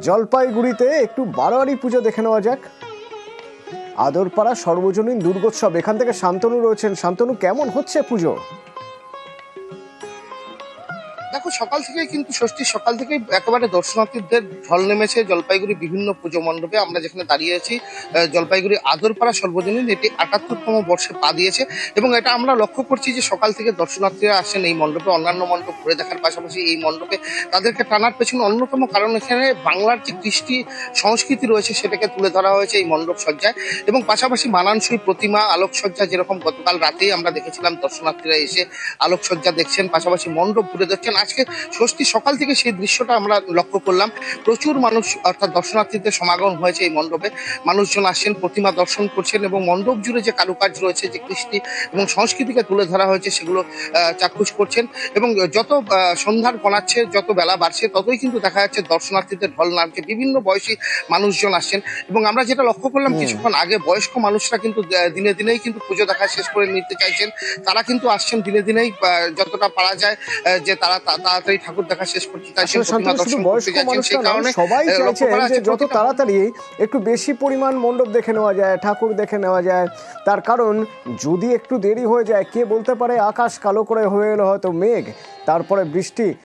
জলপাইগুড়িতে একটু বারোয়ারি পুজো দেখে নেওয়া যাক। আদরপাড়া সর্বজনীন দুর্গোৎসব, এখান থেকে শান্তনু রয়েছেন। শান্তনু, কেমন হচ্ছে পুজো? দেখো, সকাল থেকেই কিন্তু ষষ্ঠীর সকাল থেকেই একেবারে দর্শনার্থীদের ঢল নেমেছে। জলপাইগুড়ি বিভিন্ন পুজো মণ্ডপে আমরা যেখানে দাঁড়িয়ে আছি জলপাইগুড়ি আদরপাড়া সর্বজনীন এটি আটাত্তরতম বর্ষে পা দিয়েছে এবং এটা আমরা লক্ষ্য করছি যে সকাল থেকে দর্শনার্থীরা আসেন এই মণ্ডপে, অন্যান্য মণ্ডপ ঘুরে দেখার পাশাপাশি এই মণ্ডপে। তাদেরকে টানার পেছনে অন্যতম কারণ এখানে বাংলার যে কৃষ্টি সংস্কৃতি রয়েছে সেটাকে তুলে ধরা হয়েছে এই মণ্ডপ সজ্জায় এবং পাশাপাশি মানানসই প্রতিমা আলোকসজ্জা যেরকম গতকাল রাতেই আমরা দেখেছিলাম, দর্শনার্থীরা এসে আলোকসজ্জা দেখছেন, পাশাপাশি মণ্ডপ ঘুরে দেখছেন। আজকে ষষ্ঠী সকাল থেকে সেই দৃশ্যটা আমরা লক্ষ্য করলাম। প্রচুর মানুষ অর্থাৎ দর্শনার্থীদের সমাগম হয়েছে এই মণ্ডপে। মানুষজন আসছেন প্রতিমা দর্শন করছেন এবং মণ্ডপ জুড়ে যে কারুকার্য রয়েছে যে কৃষ্টি এবং সংস্কৃতিকে তুলে ধরা হয়েছে সেগুলো চাক্ষুষ করছেন এবং যত সন্ধ্যার গণাচ্ছে যত বেলা বাড়ছে ততই কিন্তু দেখা যাচ্ছে দর্শনার্থীদের ঢল নামছে। বিভিন্ন বয়সী মানুষজন আসছেন এবং আমরা যেটা লক্ষ্য করলাম কিছুক্ষণ আগে বয়স্ক মানুষরা কিন্তু দিনে দিনেই কিন্তু পুজো দেখা শেষ করে নিতে চাইছেন। তারা কিন্তু আসছেন দিনে দিনেই যতটা পারা যায় যে তারা তাড়াতাড়ি ঠাকুর দেখা শেষ করতে চাইছেন বয়স্ক মানুষরা সবাই চাইছেন যে যত তাড়াতাড়ি একটু বেশি পরিমাণ মণ্ডপ দেখে নেওয়া যায় ঠাকুর দেখে নেওয়া যায় তার কারণ যদি একটু দেরি হয়ে যায় কে বলতে পারে আকাশ কালো করে হয়ে এলো হয়তো মেঘ তারপরে বৃষ্টি